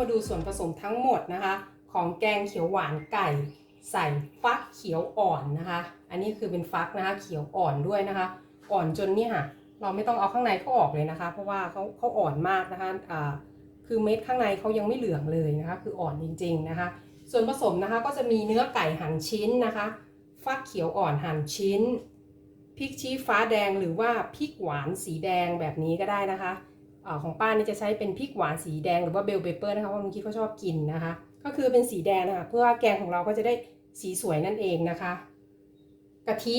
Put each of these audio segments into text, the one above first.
มาดูส่วนผสมทั้งหมดนะคะ ของแกงเขียวหวานไก่ ใส่ฟักเขียวอ่อนนะคะ อันนี้คือเป็นฟักนะคะเขียวอ่อนด้วยนะคะ อ่อนจนเนี่ยค่ะเราไม่ต้องเอาข้างในเขาออกเลยนะคะ เพราะว่าเขาเขาอ่อนมากนะคะอ่าคือเม็ดข้างในเขายังไม่เหลืองเลยนะคะ คืออ่อนจริง ๆนะคะ ส่วนผสมนะคะก็จะมีเนื้อไก่หั่นชิ้นนะคะ ฟักเขียวอ่อนหั่นชิ้นพริกชี้ฟ้าแดงหรือว่าพริกหวานสีแดงแบบนี้ก็ได้นะคะ ของป้านี่จะใช้เป็นพริกหวานสีแดงหรือว่าเบลเปเปอร์นะคะเพราะลุงคิดเขาชอบกินนะคะ ก็คือเป็นสีแดงนะคะเพื่อแกงของเราก็จะได้สีสวยนั่นเองนะคะ กะทิ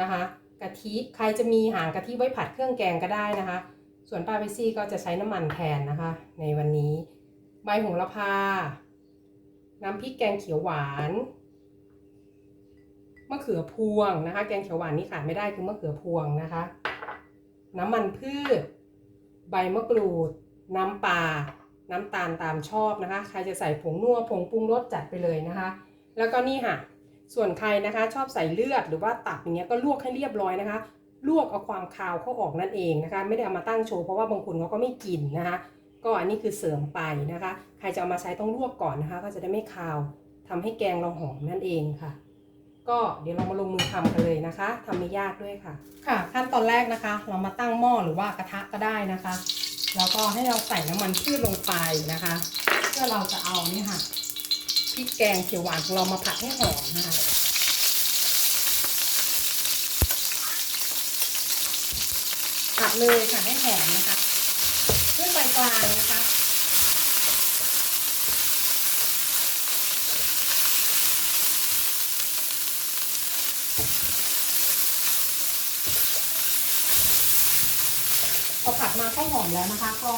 นะคะกะทิใครจะมีหางกะทิไว้ผัดเครื่องแกงก็ได้นะคะ ส่วนป้าเปซี่ก็จะใช้น้ำมันแทนนะคะ ในวันนี้ ใบโหระพา น้ำพริกแกงเขียวหวานมะเขือพวงนะคะ แกงเขียวหวานนี่ขาดไม่ได้คือมะเขือพวงนะคะ น้ำมันพืช ใบมะกรูด น้ำปลา น้ำตาลตามชอบนะคะ ใครจะใส่ผงนัวผงปรุงรสจัดไปเลยนะคะ แล้วก็นี่ค่ะ ส่วนใครนะคะชอบใส่เลือดหรือว่าตับอย่างเงี้ยก็ลวกให้เรียบร้อยนะคะ ลวกเอาความคาวเข้าออกนั่นเองนะคะ ไม่ได้เอามาตั้งโชว์เพราะว่าบางคนเขาก็ไม่กินนะคะ ก็อันนี้คือเสริมไปนะคะ ใครจะเอามาใช้ต้องลวกก่อนนะคะ ก็จะได้ไม่คาวทำให้แกงเราหอมนั่นเองค่ะ ก็เดี๋ยวเรามาลงมือทำกันเลยนะคะทำไม่ยากด้วยค่ะ ค่ะ ขั้นตอนแรกนะคะ เรามาตั้งหม้อหรือว่ากระทะก็ได้นะคะ แล้วก็ให้เราใส่น้ำมันพืชลงไปนะคะ เพื่อเราจะเอานี่ค่ะพริกแกงเขียวหวานของเรามาผัดให้หอมนะคะผัดเลยค่ะให้หอมนะคะด้วยไฟกลางนะคะ พอผัดมาก็ห อมแล้วนะคะ ก็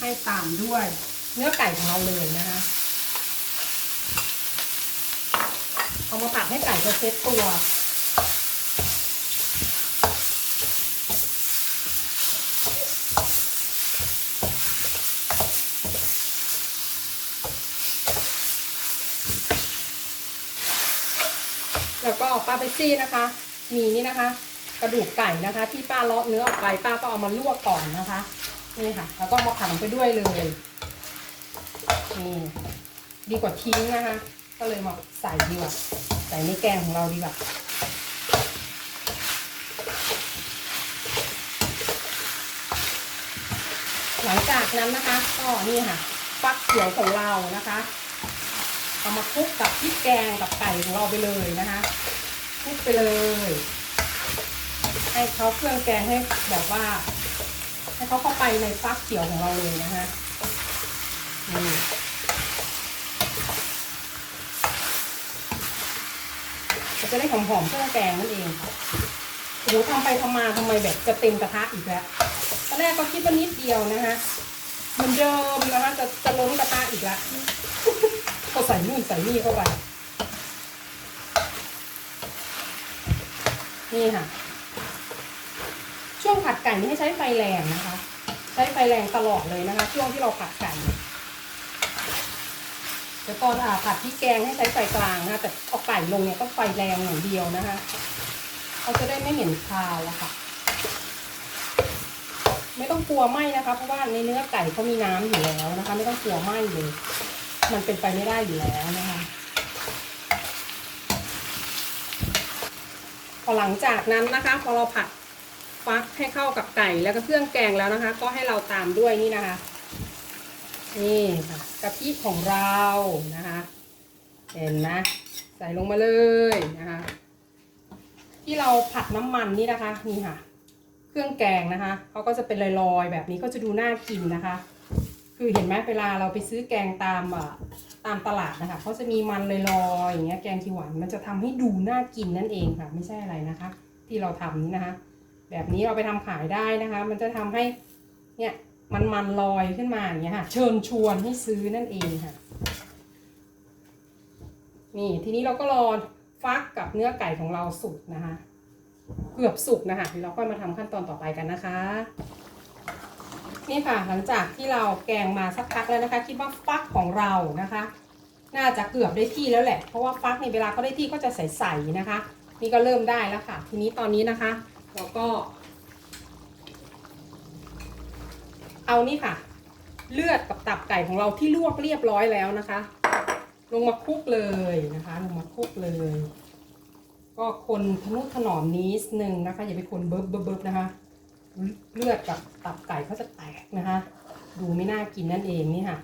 ให้ตามด้วย เนื้อไก่ของเราเลยนะคะเอามาผัดให้ไก่เขาเซ็ตตัวแล้วก็ปาเปซี่นะคะ มีนี่นะคะ กระดูกไก่นะคะ ที่ป้าเลาะเนื้อออกไปป้าก็เอามาลวกก่อนนะคะนี่ค่ะ แล้วก็มาผังไปด้วยเลยนี่ดีกว่าทิ้งนะคะ ก็เลยมาใส่ดีกว่าใส่ในแกงของเราดีกว่าหลังจากนั้นนะคะ ก็นี่ค่ะฟักเขียวของเรานะคะ เอามาคลุกกับพริกแกงกับไก่ของเราไปเลยนะคะคลุกไปเลย ให้เขาเครื่องแกงให้แบบว่า ให้เขาเข้าไปในฟักเขียวของเราเลยนะคะนี่จะได้หอมๆเครื่องแกงนั่นเองค่ะโอ้โหทำไปทำมาทำไมแบบจะเต็มกระทะอีกแล้วตอนแรกก็คิดว่านิดเดียวนะคะมือนเดิมนะคะจะจะล้นกระทะอีกแล้วก็ใส่นู่นใส่นี่เข้าไปนี่ค่ะ ช่วงผัดไก่นี่ให้ใช้ไฟแรงนะคะ ใช้ไฟแรงตลอดเลยนะคะ ช่วงที่เราผัดไก่แต่ตอนอาผัดพริกแกงให้ใช้ไฟกลางนะคะแต่เอาไก่ลงเนี่ยต้องไฟแรงอย่างเดียวนะคะเขาจะได้ไม่เหม็นคาวอะค่ะ ไม่ต้องกลัวไหมนะคะ เพราะว่าในเนื้อไก่เขามีน้ำอยู่แล้วนะคะ ไม่ต้องกลัวไหมเลย มันเป็นไปไม่ได้อยู่แล้วนะคะพอหลังจากนั้นนะคะ พอเราผัด ฟักให้เข้ากับไก่แล้วก็เครื่องแกงแล้วนะคะ ก็ให้เราตามด้วยนี่นะคะ นี่ค่ะกะทิของเรานะคะ เห็นนะใส่ลงมาเลยนะคะ ที่เราผัดน้ำมันนี่นะคะนี่ค่ะ เครื่องแกงนะคะเขาก็จะเป็นลอยๆ แบบนี้ก็จะดูน่ากินนะคะ คือเห็นไหมเวลาเราไปซื้อแกงตามอะตามตลาดนะคะเขาจะมีมันลอยๆอย่างเงี้ยแกงขียวหวานมันจะทำให้ดูน่ากินนั่นเองค่ะ ไม่ใช่อะไรนะคะ ที่เราทำนี้นะคะ แบบนี้เราไปทำขายได้นะคะ มันจะทำให้เนี่ยมันมันลอยขึ้นมาอย่างเงี้ยค่ะ เชิญชวนให้ซื้อนั่นเองค่ะ นี่ทีนี้เราก็รอฟักกับเนื้อไก่ของเราสุกนะคะ เกือบสุกนะคะเดี๋ยวเราค่อยมาทำขั้นตอนต่อไปกันนะคะ นี่ค่ะหลังจากที่เราแกงมาสักพักแล้วนะคะ คิดว่าฟักของเรานะคะ น่าจะเกือบได้ที่แล้วแหละ เพราะว่าฟักในเวลาเขาได้ที่ก็จะใสๆนะคะ นี่ก็เริ่มได้แล้วค่ะ ทีนี้ตอนนี้นะคะ เราก็ เอานี่ค่ะ เลือดกับตับไก่ของเราที่ลวกเรียบร้อยแล้วนะคะ ลงมาคลุกเลยนะคะ ลงมาคลุกเลย ก็คนทนุถนอมนิดนึงนะคะ อย่าไปคนเบิบเบิบนะคะ เลือดกับตับไก่เขาจะแตกนะคะ ดูไม่น่ากินนั่นเองนี่ค่ะ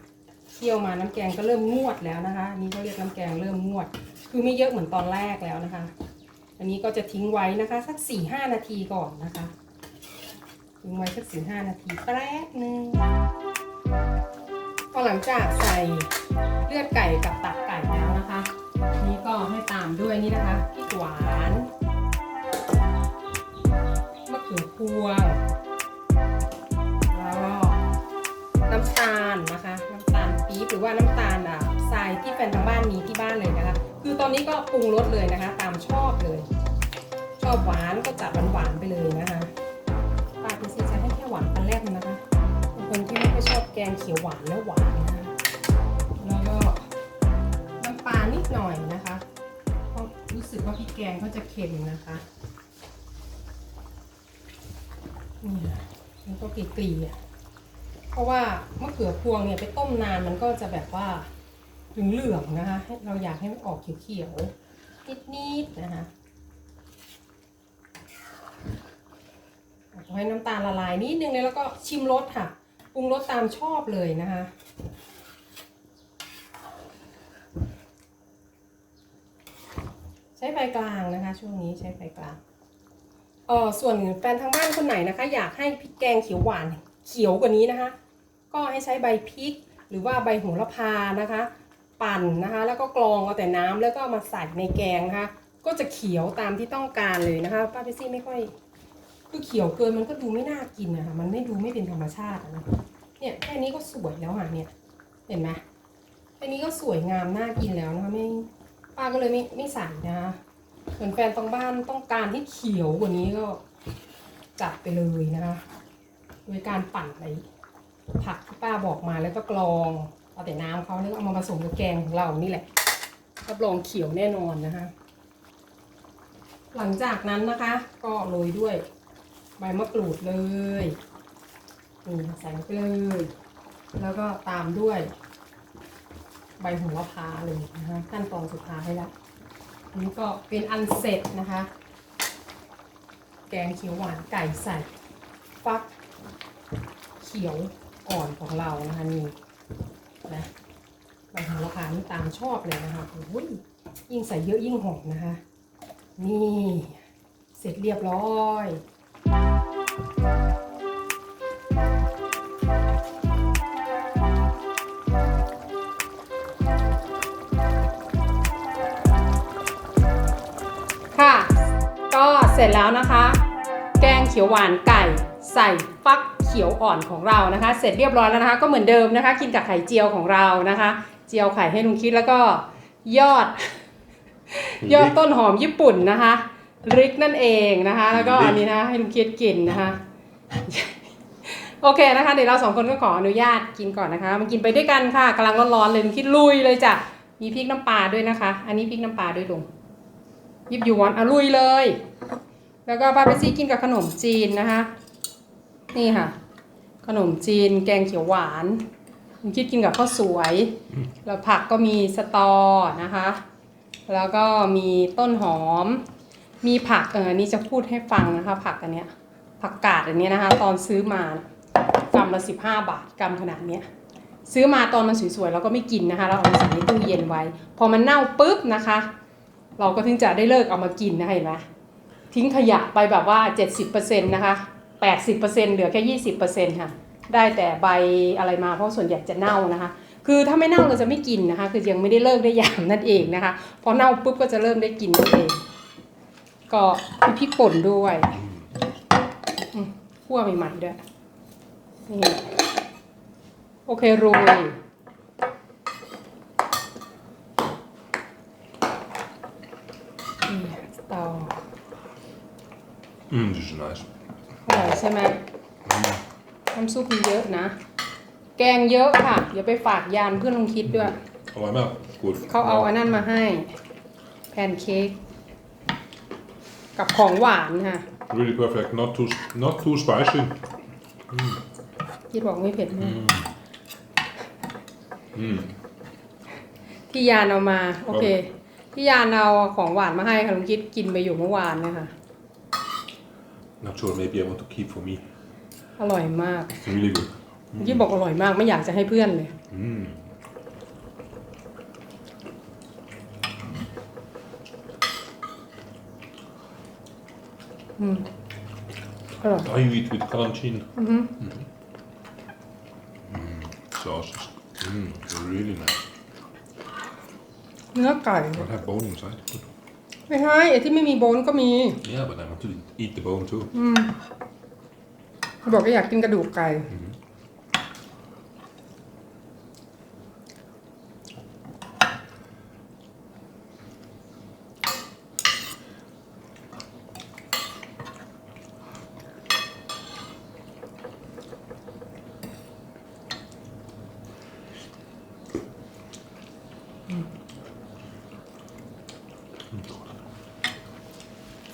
เคี่ยวมาน้ำแกงก็เริ่มงวดแล้วนะคะนนี้เขาเรียกน้ำแกงเริ่มงวด คือไม่เยอะเหมือนตอนแรกแล้วนะคะ อันนี้ก็จะทิ้งไว้นะคะ สักสี่ห้านาทีก่อนนะคะ ทิ้งไว้สักสี่ห้านาทีแป๊บนึงพอหลังจากใส่เลือดไก่กับตับไก่แล้วนะคะ นี่ก็ให้ตามด้วยนี่นะคะพริกหวานมะเขือพวงแล้วก็น้ำตาลนะคะ น้ำตาลปี๊บหรือว่าน้ำตาลอะ แฟนทางบ้านมีที่บ้านเลยนะคะ คือตอนนี้ก็ปรุงรสเลยนะคะ ตามชอบเลย ชอบหวานก็จัดหวานๆไปเลยนะคะป้าเป็นซีจะให้แค่หวานปันแรกนะคะเป็นคนที่ไม่ค่อยชอบแกงเขียวหวานและหวานนะคะแล้วก็น้ำปลานิดหน่อยนะคะเพราะรู้สึกว่าพริกแกงเขาจะเค็มนะคะนี่ค่ะมันก็กรีๆอะเพราะว่ามะเขือพวงเนี่ยไปต้มนานมันก็จะแบบว่า เหลืองๆนะคะให้เราอยากให้มันออกเขียวๆนิดๆนะคะให้น้ำตาลละลายนิดนึงเลยแล้วก็ชิมรสค่ะปรุงรสตามชอบเลยนะคะใช้ไฟกลางนะคะ ช่วงนี้ใช้ไฟกลางเออส่วนแฟนทางบ้านคนไหนนะคะ อยากให้พริกแกงเขียวหวานเขียวกว่านี้นะคะ ก็ให้ใช้ใบพริกหรือว่าใบโหระพานะคะ ปั่นนะคะ แล้วก็กรองเอาแต่น้ำแล้วก็มาใส่ในแกงนะคะ ก็จะเขียวตามที่ต้องการเลยนะคะ ป้าเปซี่ไม่ค่อย คือเขียวเกินมันก็ดูไม่น่ากินนะคะมันไม่ดูไม่เป็นธรรมชาตินะเนี่ยแค่นี้ก็สวยแล้วค่ะเนี่ย เห็นไหมแค่นี้ก็สวยงามน่ากินแล้วนะคะไม่ป้าก็เลยไม่ไม่ใส่นะคะเหมือนแฟนตรงบ้านต้องการที่เขียวกว่านี้ก็จัดไปเลยนะคะโดยการปั่นไปผักที่ป้าบอกมาแล้วก็กรอง เอาแต่น้ำเขาแล้วเอามาผสมกับแกงของเรานี่แหละรับรองเขียวแน่นอนนะคะ หลังจากนั้นนะคะ ก็โรยด้วย ใบมะกรูดเลยนี่ใส่ลงไปเลย แล้วก็ตามด้วย ใบหัวพาเลยนะคะขั้นตอนสุดท้ายแล้วอันนี้ก็เป็นอันเสร็จนะคะ แกงเขียวหวานไก่ใส่ฟักเขียวอ่อนของเรานะคะนี่ นะใบโหระพานี่ตามชอบเลยนะคะโอ้ยยิ่งใส่เยอะยิ่งหอมนะคะ นี่เสร็จเรียบร้อยค่ะ ก็เสร็จแล้วนะคะ แกงเขียวหวานไก่ใส่ฟัก ขียวอ่อนของเรานะคะ เสร็จเรียบร้อยแล้วนะคะ ก็เหมือนเดิมนะคะ กินกับไข่เจียวของเรานะคะ เจียวไข่ให้ลุงคิดแล้วก็ยอด ยอดต้นหอมญี่ปุ่นนะคะริกนั่นเองนะคะ แล้วก็อันนี้นะให้ลุงคิดกินนะคะโอเคนะคะเดี๋ยวเราสองคนก็ขออนุญาตกินก่อนนะคะมากินไปด้วยกันค่ะกำลังร้อนๆเลยลุงคิดลุยเลยจ้ะมีพริกน้ำปลาด้วยนะคะ อันนี้พริกน้ำปลาด้วยลุงยิบหยวนอะลุยเลย แล้วก็ป้าไปซี่กินกับขนมจีนนะคะ นี่ค่ะ ขนมจีน แกงเขียวหวานผมคิดกินกับข้าวสวย แล้วผักก็มีสตอนะคะ แล้วก็มีต้นหอม มีผักเออนี่จะพูดให้ฟังนะคะ ผักอันเนี้ยผักกาดอันเนี้ยนะคะ ตอนซื้อมากำละสิบห้าบาทกำขนาดเนี้ยซื้อมาตอนมันสวยๆเราก็ไม่กินนะคะ เราเอามาใส่ในตู้เย็นไว้ พอมันเน่าปุ๊บนะคะ เราก็ถึงจะได้เลิกเอามากินนะคะเห็นไหมทิ้งขยะไปแบบว่า 70%นะคะ 80%เหลือแค่20%ค่ะ ได้แต่ใบอะไรมาเพราะส่วนใหญ่จะเน่านะคะ คือถ้าไม่เน่าเราจะไม่กินนะคะ คือยังไม่ได้เลิกได้ยามนั่นเองนะคะ พอเน่าปุ๊บก็จะเริ่มได้กินนั่นเอง ก็มีพริกป่นด้วยขั่วใหม่ๆด้วยนี่โอเคโรย นี่สตอ Mm, this is nice. อร่อยใช่ไหมน้ำซุปมีเยอะนะ แกงเยอะค่ะ เดี๋ยวไปฝากยานเพื่อนลุงคิดด้วย Alright, well, good. เขาเอาอันนั้นมาให้ แพนเค้กกับของหวานค่ะ Really perfect. Not too not too spicy. คิดบอกไม่เผ็ดมาก Mm. พี่ยานเอามา โอเคพี่ยานเอาของหวานมาให้ค่ะลุงคิดกินไปอยู่เมื่อวานนะคะ Not sure. Maybe I want to keep for me. อร่อยมาก It's really good. ลุงคิดบอกอร่อยมากไม่อยากจะให้เพื่อนเลย Mm. อืมอร่อย Oh, you eat with calanchin อือฮึ sauces. Mm. Really nice. เนื้อไก่ Don't have bone inside. Good. ไม่ใช่ไอ้ที่ไม่มีโบนก็มี Yeah, but I want to eat the bone too. อืมบอกก็อยากกินกระดูกไก่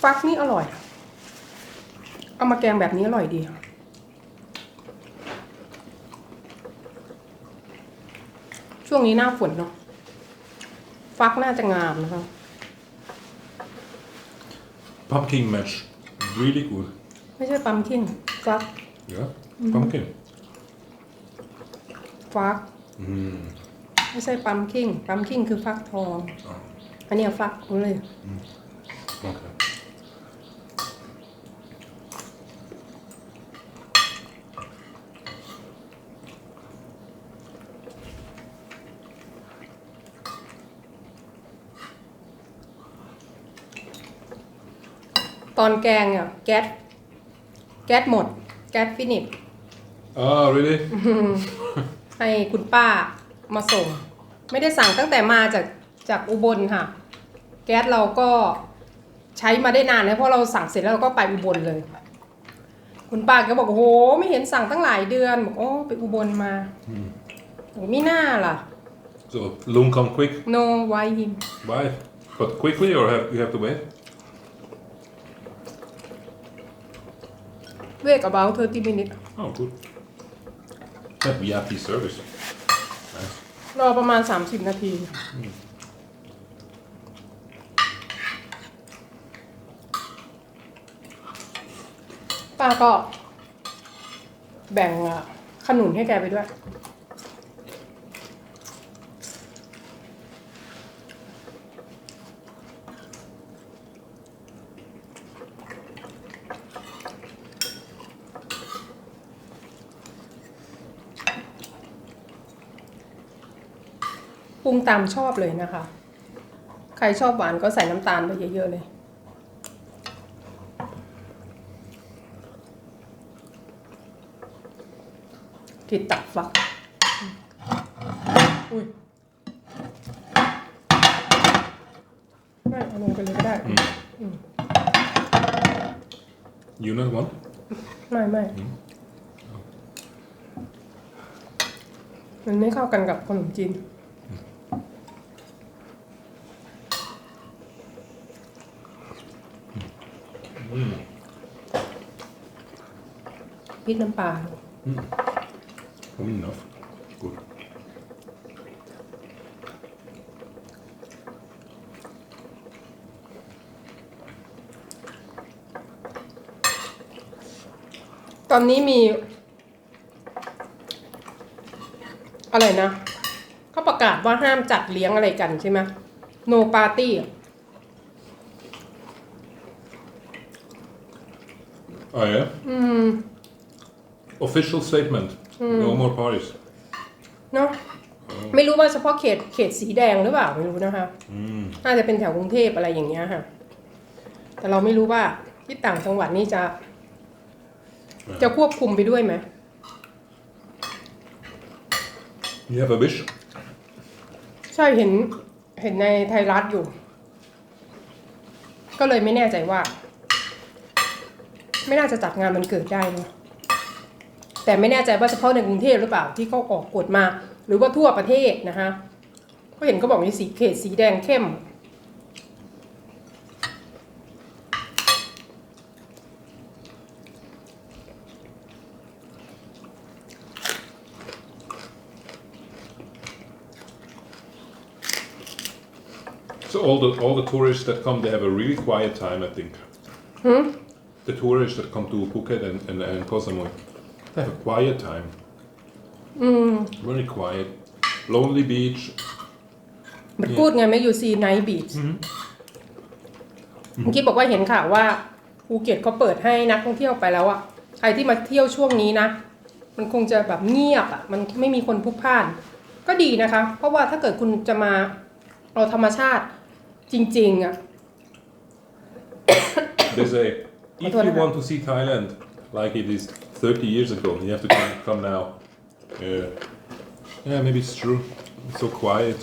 ฟักนี่อร่อย เอามาแกงแบบนี้อร่อยดี ช่วงนี้หน้าฝนเนาะ ฟักน่าจะงามนะคะ Pumpkin mash. Really good. ไม่ใช่ปั๊มคินฟัก Yeah. Pumpkin. ฟัก Mm. ไม่ใช่ปั๊มคิงปั๊มคิงคือฟักทอง อันเนี้ยฟักเลย Okay. ต อนแกงเนี่ยแก๊สแก๊สหมด แก๊สฟินิช Ah, really? ให้คุณป้ามาส่ง ไม่ได้สั่งตั้งแต่มาจากจากอุบลค่ะ แก๊สเราก็ใช้มาได้นานแล้วเพราะเราสั่งเสร็จแล้วเราก็ไปอุบลเลย คุณป้าก็บอกโอ้โห ไม่เห็นสั่งตั้งหลายเดือนบอกโอ้ไปอุบลมาบอกไม่น่าล่ะ So, loom come quick. no why him Why? But quickly, or have you have to wait? Wait about 30 minutes Oh, good. Yeah, VIP service. Nice. รอประมาณ 30 นาที ป้าก็แบ่งอะขนุนให้แกไปด้วย งตามชอบเลยนะคะ ใครชอบหวานก็ใส่น้ำตาลไปเยอะๆเลยกิดตักฟักอุ้ยไม่เอาลงไปเลยก็ได้ You not one? ไม่ไม่มันไม่เข้ากันกับขนมจีน พ ริกน้ำปลา Oh, enough. Good. ตอนนี้มี อะไรนะเขาประกาศว่าห้ามจัดเลี้ยงอะไรกันใช่ไหม no party อะ Oh, yeah? อืม Official statement. No more parties. เนาะไม่รู้ว่าเฉพาะเขตเขตสีแดงหรือเปล่าไม่รู้นะคะ Mm. น่าจะเป็นแถวกรุงเทพอะไรอย่างเงี้ยค่ะ แต่เราไม่รู้ว่าที่ต่างจังหวัดนี่จะ จะควบคุมไปด้วยไหม You have a wish? ใช่เห็นเห็นในไทยรัฐอยู่ ก็เลยไม่แน่ใจว่า ไม่น่าจะจัดงานมันเกิดได้เนอะ แต่ไม่แน่ใจว่าเฉพาะในกรุงเทพหรือเปล่าที่เขาออกกฎมา หรือว่าทั่วประเทศนะคะก็เห็นเขาบอกมีสีเขตสีแดงเข้ม So all the all the tourists that come, they have a really quiet time, I think. Hmm? The tourists that come to Phuket and, and, and Koh Samui. They have a quiet time. Very quiet, lonely beach. มันพูดไงไม่อยู่ซีไนท์บีชเมื่อกี้บอกว่าเห็นข่าวว่าภูเก็ตเขาเปิดให้นักท่องเที่ยวไปแล้วอะใครที่มาเที่ยวช่วงนี้นะ มันคงจะแบบเงียบอะมันไม่มีคนพลุกพล่าน ก็ดีนะคะ เพราะว่าถ้าเกิดคุณจะมาเอาธรรมชาติจริงๆอะ They say if What you about- want to see Thailand like it is 30 years ago, you have to come, come now. Yeah, yeah, maybe it's true. It's so quiet.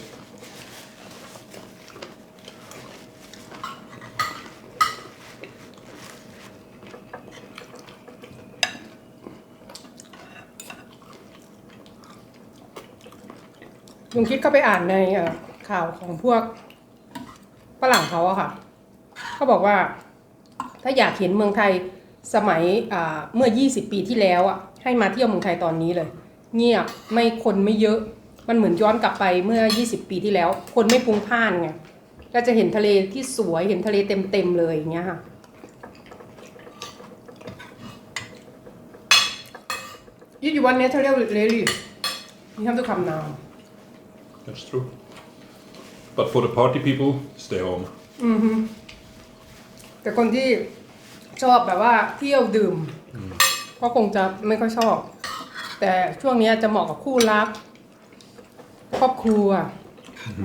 ลุงคิดก็ไปอ่านในเอ่อข่าวของพวกฝรั่งเขาอะค่ะ เขาบอกว่า ถ้าอยากเห็นเมืองไทย สมัยอ่าเมื่อ 20 ปีที่แล้วอะให้มาเที่ยวเมืองไทยตอนนี้เลย เงียบไม่คนไม่เยอะ มันเหมือนย้อนกลับไปเมื่อ 20 ปีที่แล้ว คนไม่พลุงพล่านไงก็จะเห็นทะเลที่สวยเห็นทะเลเต็มๆเลยอย่างเงี้ยค่ะ If you want natural really you have to come now That's true. But for the party people, stay home. แต่คนที่ ชอบแบบว่าเที่ยวดื่ม ก็คงจะไม่ค่อยชอบ แต่ช่วงนี้จะเหมาะกับคู่รัก ครอบครัว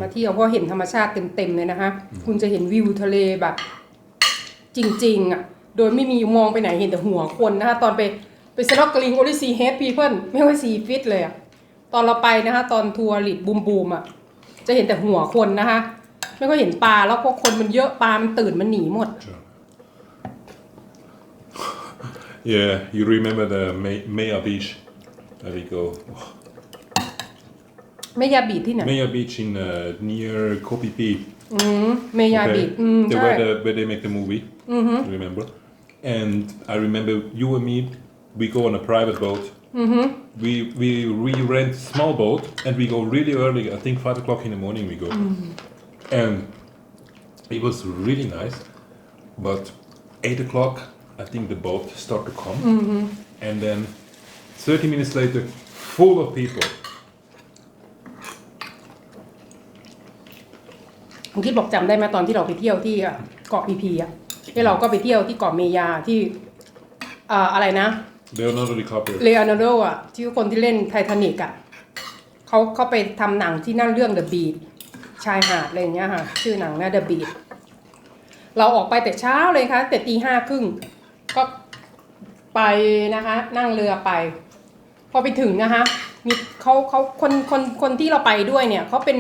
มาเที่ยวเพราะเห็นธรรมชาติเต็มๆเลยนะคะคุณจะเห็นวิวทะเลแบบ จริงๆอะโดยไม่มีมองไปไหนเห็นแต่หัวคนนะคะตอนไปไปสโนว์กลิงโอลิซีเฮดพีเพิลไม่ว่าซีฟิตเลยอะตอนเราไปนะคะ ตอนทัวร์ลิดบูมบูมอะจะเห็นแต่หัวคนนะคะ ไม่ก็เห็นปลาแล้วก็คนมันเยอะปลามันตื่นมันหนีหมด Yeah, you remember the May- Maya Beach? There we go. แม่ยาบีดที่ไหน Maya Beach in uh, near Kopi P. อืมเมยาบีดอืม the ใช่ where, the, where they make the movie. Remember? And I remember you and me, we go on a private boat. We we we rent small boat and we go really early. I think five o'clock in the morning we go, and it was really nice. But eight o'clock, I think the boat start to come, and then thirty minutes later, full of people. ผมคิดบอกจำได้ไหมตอนที่เราไปเที่ยวที่อะเกาะพีพีอะที่เราก็ไปเที่ยวที่เกาะเมยาที่อ่าอะไรนะ Leonardo DiCaprio. เลโอนาร์โดอะที่คนที่เล่นไททานิกอะเขาเขาไปทำหนังที่นั่นเรื่อง The Beat ชายหาดอะไรอย่างเงี้ยค่ะ ชื่อหนังนะ The Beat เราออกไปแต่เช้าเลยค่ะแต่ตีห้าครึ่ง ก็ไปนะคะ นั่งเรือไป พอไปถึงนะคะ มีเขาเขาคนคนคนที่เราไปด้วยเนี่ยเขาเป็น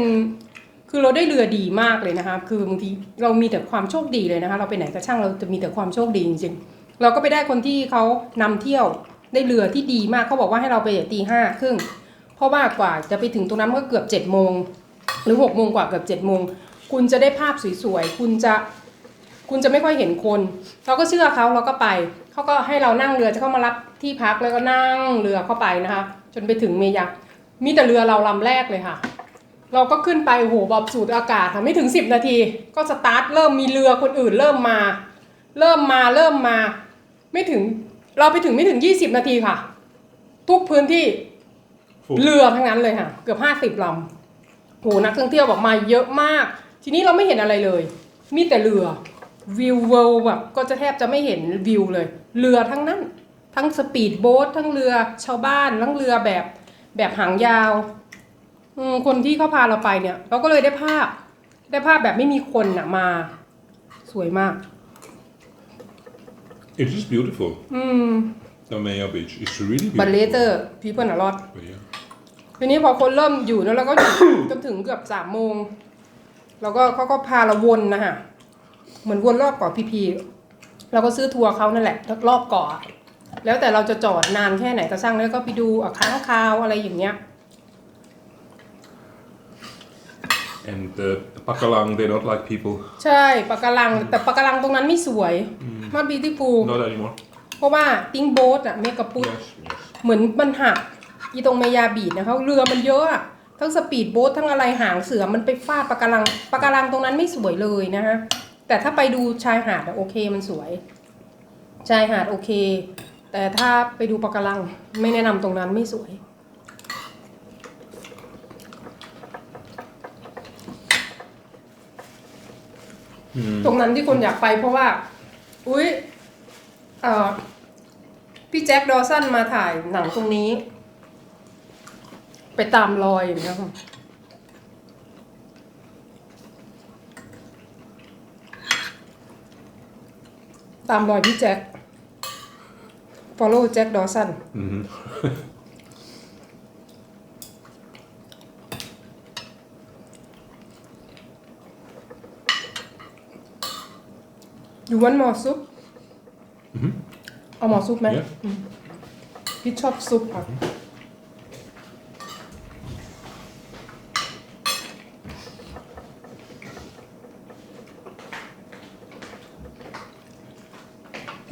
คือเราได้เรือดีมากเลยนะคะ คือบางทีเรามีแต่ความโชคดีเลยนะคะ เราไปไหนก็ช่างเราจะมีแต่ความโชคดีจริงๆ เราก็ไปได้คนที่เขานำเที่ยวได้เรือที่ดีมากเขาบอกว่าให้เราไปตีห้าครึ่งเพราะว่ากว่าจะไปถึงตรงนั้นก็เกือบเจ็ดโมงหรือหกโมงกว่าเกือบเจ็ดโมงคุณจะได้ภาพสวยๆ คุณจะ คุณจะไม่ค่อยเห็นคน เราก็เชื่อเขาเราก็ไป เขาก็ให้เรานั่งเรือจะเข้ามารับที่พักแล้วก็นั่งเรือเข้าไปนะคะ จนไปถึงเมยามีแต่เรือเราลำแรกเลยค่ะ เราก็ขึ้นไปโอ้โหแบบสูดอากาศค่ะไม่ถึง 10 นาที ก็สตาร์ทเริ่มมีเรือคนอื่นเริ่มมา เริ่มมาเริ่มมา ไม่ถึงเราไปถึงไม่ถึง 20 นาทีค่ะ ทุกพื้นที่ Full. เรือทั้งนั้นเลยค่ะ เกือบห้าสิบลำโหนักท่องเที่ยวบอกมาเยอะมาก ทีนี้เราไม่เห็นอะไรเลย มีแต่เรือ วิวเวลแบบก็จะแทบจะไม่เห็นวิวเลย เรือทั้งนั้น ทั้งสปีดโบ๊ททั้งเรือชาวบ้าน ทั้งเรือแบบแบบหางยาวอืมคนที่เขาพาเราไปเนี่ย เราก็เลยได้ภาพ ได้ภาพแบบไม่มีคนน่ะมา สวยมาก It's just beautiful. อืม The Maya Beach. It's really beautiful. บัตเลเตอร์พีเพิลอะรอด But yeah. ทีนี้พอคนเริ่มอยู่แล้วเราก็อยู่จนถึงเกือบสามโมงเราก็เขาก็พาเราวนนะฮะ เหมือนวนรอบเกาะพีพีเราก็ซื้อทัวร์เขานั่นแหละรอบเกาะอะแล้วแต่เราจะจอดนานแค่ไหนก็ช่างแล้วก็ไปดูอะค้างคาวอะไรอย่างเงี้ย And the Pakalang, they don't like people. ใช่ปะการังแต่ปะการังตรงนั้นไม่สวยมาบีที่ฟู Not anymore. เพราะว่าติ้งโบ๊ทอะเมกะปุต Yes, yes. เหมือนมันหักอีตรงเมยาบีดนะคะเรือมันเยอะอะทั้งสปีดโบ๊ททั้งอะไรหางเสือมันไปฟาดปะการังปะการังตรงนั้นไม่สวยเลยนะฮะ แต่ถ้าไปดูชายหาดอะโอเคมันสวย ชายหาดโอเค แต่ถ้าไปดูปะการังไม่แนะนำตรงนั้นไม่สวย ตรงนั้นที่คนอยากไปเพราะว่า อุ้ยเอ่อพี่แจ็คดอสันมาถ่ายหนังตรงนี้ ไปตามรอยอย่างเงี้ยค่ะ ตามรอยพี่แจ็ค follow แจ็คดอสัน Mhm. you want more soup เอาหมอซุปไหม Yeah. พี่ชอบซุปค่ะ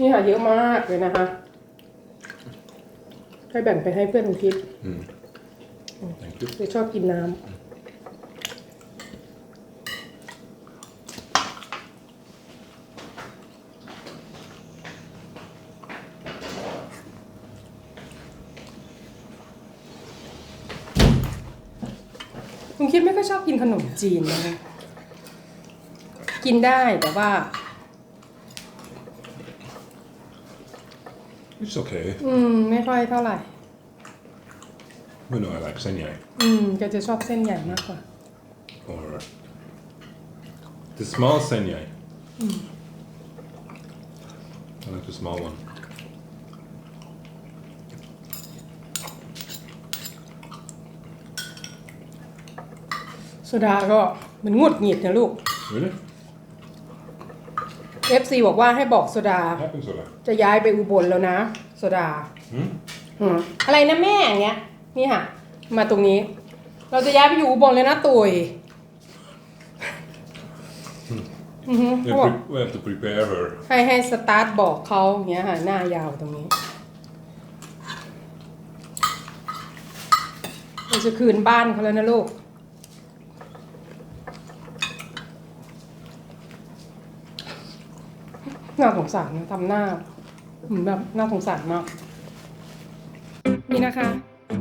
นี่ค่ะเยอะมากเลยนะคะให้แบ่งไปให้เพื่อนคุณคิด Thank you. คือชอบกินน้ำคุณคิดไม่ค่อยชอบกินขนมจีนนะคะกินได้แต่ว่า It's okay. อืม ไม่ค่อยเท่าไหร่ You know, I like senyai. อืมแกจะชอบเส้นใหญ่มากกว่า Or the small senyai. I like the small one. โซดาก็เหมันหงุดหงิดนะลูก Really? FC บอกว่าให้บอกโซดา Happens or not? จะย้ายไปอุบลแล้วนะ โซดา Hmm? อืมอะไรนะแม่อย่างเงี้ย นี่ค่ะ มาตรงนี้ เราจะย้ายไปอยู่อุบลเลยนะตุยอือฮึ We เขาบอก have, pre- we have to prepare her. ให้ให้สตาร์ทบอกเขาอย่างเงี้ยค่ะ หน้ายาวตรงนี้เราจะคืนบ้านเขาแล้วนะลูก น่าสงสารนะทำหน้าเหมือนแบบน่าสงสารมาก นี่นะคะ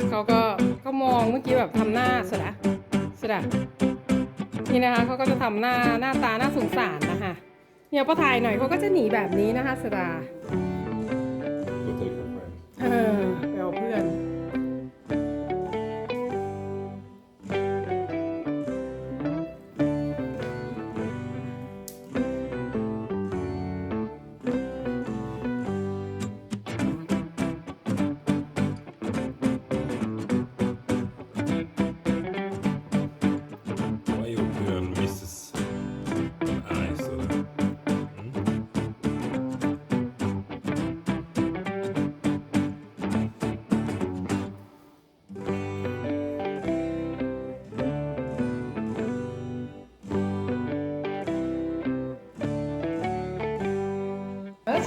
เขาก็ก็มองเมื่อกี้แบบทำหน้าสดะสดะนี่นะคะเขาก็จะทำหน้าหน้าตาน่าสงสารนะคะเนี่ยพอถ่ายหน่อยเขาก็จะหนีแบบนี้นะคะสดา Go take her friend. เออไปเอาเพื่อน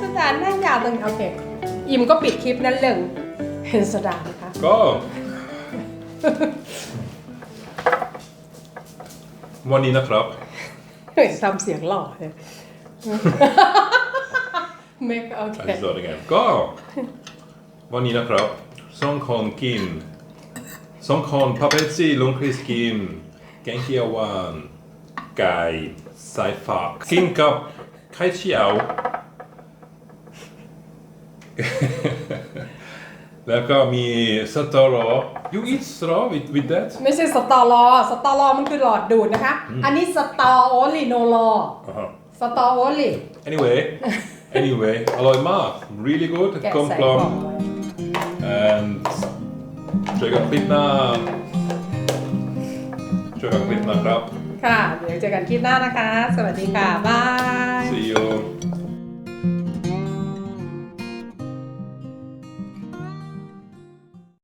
สดาหน้ายาวตรงโอเคอิมก็ปิดคลิปนั้นเลยเห็นสดานะคะ Go! วันนี้นะครับเห็นทำเสียงหล่อเลยเมคโอเค I just start again. Go! วันนี้นะครับสองคนกินสองคนพาเปซี่ลุงคริสกิน แกงเขียวหวานไก่สายฝักกินกับไข่เจียว แล้วก็มีสตอรอ you eat straw with with that ไม่ใช่สตอรอสตอรอมันคือหลอดดูดนะคะ อันนี้สตอโอลิโนรอ uh-huh. สตอโอลิ anyway anyway อร่อยมาก really good แกะกลมใส่กกลล่อมงไว้ and ช่วยกันคลิปหน้าช่วยกันคลิปนะครับ ค่ะ เดี๋ยวเจอกันคลิปหน้านะคะ สวัสดีค่ะ บาย see you